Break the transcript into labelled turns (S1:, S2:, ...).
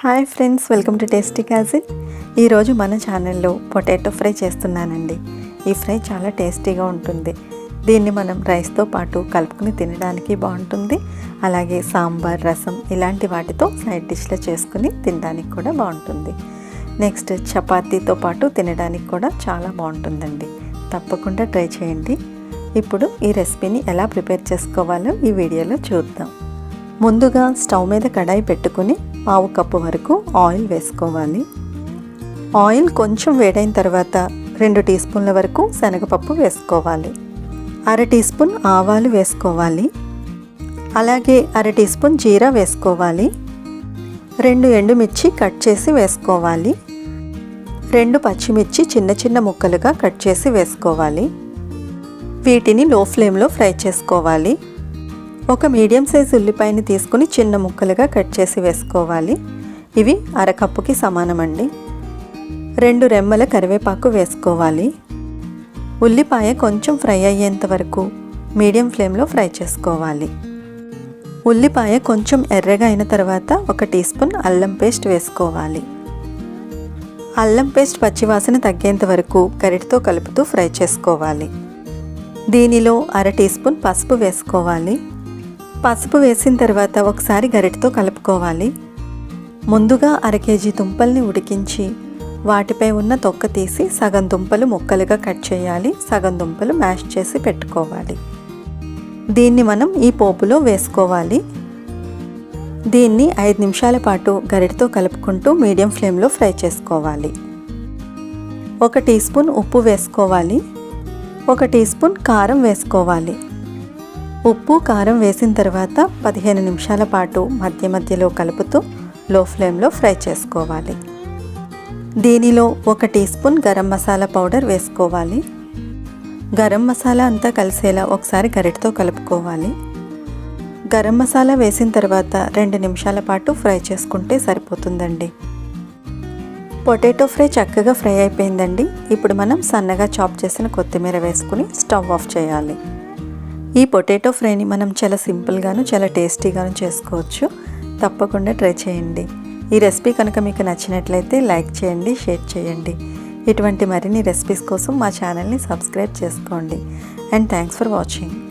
S1: Hi friends welcome to tasty cuisine ఈరోజు మన ఛానల్లో పొటాటో ఫ్రై చేస్తున్నానండి. ఈ ఫ్రై చాలా టేస్టీగా ఉంటుంది. దీన్ని మనం రైస్తో పాటు కలుపుకుని తినడానికి బాగుంటుంది. అలాగే సాంబార్ రసం ఇలాంటి వాటితో సైడ్ డిష్లో చేసుకుని తినడానికి కూడా బాగుంటుంది. నెక్స్ట్ చపాతీతో పాటు తినడానికి కూడా చాలా బాగుంటుందండి. తప్పకుండా ట్రై చేయండి. ఇప్పుడు ఈ రెసిపీని ఎలా ప్రిపేర్ చేసుకోవాలో ఈ వీడియోలో చూద్దాం. ముందుగా స్టవ్ మీద కడాయి పెట్టుకుని పావు కప్పు వరకు ఆయిల్ వేసుకోవాలి. ఆయిల్ కొంచెం వేడైన తర్వాత రెండు టీ స్పూన్ల వరకు శనగపప్పు వేసుకోవాలి. అర టీ స్పూన్ ఆవాలు వేసుకోవాలి. అలాగే అర టీ స్పూన్ జీరా వేసుకోవాలి. రెండు ఎండుమిర్చి కట్ చేసి వేసుకోవాలి. రెండు పచ్చిమిర్చి చిన్న చిన్న ముక్కలుగా కట్ చేసి వేసుకోవాలి. వీటిని లో ఫ్లేమ్లో ఫ్రై చేసుకోవాలి. ఒక మీడియం సైజ్ ఉల్లిపాయని తీసుకుని చిన్న ముక్కలుగా కట్ చేసి వేసుకోవాలి. ఇవి అరకప్పుకి సమానమండి. రెండు రెమ్మల కరివేపాకు వేసుకోవాలి. ఉల్లిపాయ కొంచెం ఫ్రై అయ్యేంత వరకు మీడియం ఫ్లేమ్లో ఫ్రై చేసుకోవాలి. ఉల్లిపాయ కొంచెం ఎర్రగా అయిన తర్వాత ఒక టీ స్పూన్ అల్లం పేస్ట్ వేసుకోవాలి. అల్లం పేస్ట్ పచ్చివాసన తగ్గేంత వరకు గరిటితో కలుపుతూ ఫ్రై చేసుకోవాలి. దీనిలో అర టీ స్పూన్ పసుపు వేసుకోవాలి. పసుపు వేసిన తర్వాత ఒకసారి గరిటతో కలుపుకోవాలి. ముందుగా అర కేజీ దుంపల్ని ఉడికించి వాటిపై ఉన్న తొక్క తీసి సగం దుంపలు ముక్కలుగా కట్ చేయాలి. సగం దుంపలు మ్యాష్ చేసి పెట్టుకోవాలి. దీన్ని మనం ఈ పోపులో వేసుకోవాలి. దీన్ని ఐదు నిమిషాల పాటు గరిటతో కలుపుకుంటూ మీడియం ఫ్లేమ్లో ఫ్రై చేసుకోవాలి. ఒక టీ స్పూన్ ఉప్పు వేసుకోవాలి. ఒక టీ స్పూన్ కారం వేసుకోవాలి. ఉప్పు కారం వేసిన తర్వాత పదిహేను నిమిషాల పాటు మధ్య మధ్యలో కలుపుతూ లో ఫ్లేమ్లో ఫ్రై చేసుకోవాలి. దీనిలో ఒక teaspoon garam masala powder వేసుకోవాలి. గరం మసాలా అంతా కలిసేలా ఒకసారి గరిటతో కలుపుకోవాలి. గరం మసాలా వేసిన తర్వాత రెండు నిమిషాల పాటు ఫ్రై చేసుకుంటే సరిపోతుందండి. పొటాటో ఫ్రై చక్కగా ఫ్రై అయిపోయిందండి. ఇప్పుడు మనం సన్నగా చాప్ చేసిన కొత్తిమీర వేసుకుని స్టవ్ ఆఫ్ చేయాలి. ఈ పొటాటో ఫ్రైని మనం చాలా సింపుల్గాను చాలా టేస్టీగాను చేసుకోవచ్చు. తప్పకుండా ట్రై చేయండి. ఈ రెసిపీ కనుక మీకు నచ్చినట్లయితే లైక్ చేయండి షేర్ చేయండి. ఇటువంటి మరిన్ని రెసిపీస్ కోసం మా ఛానల్ని సబ్స్క్రైబ్ చేసుకోండి. And thanks for watching.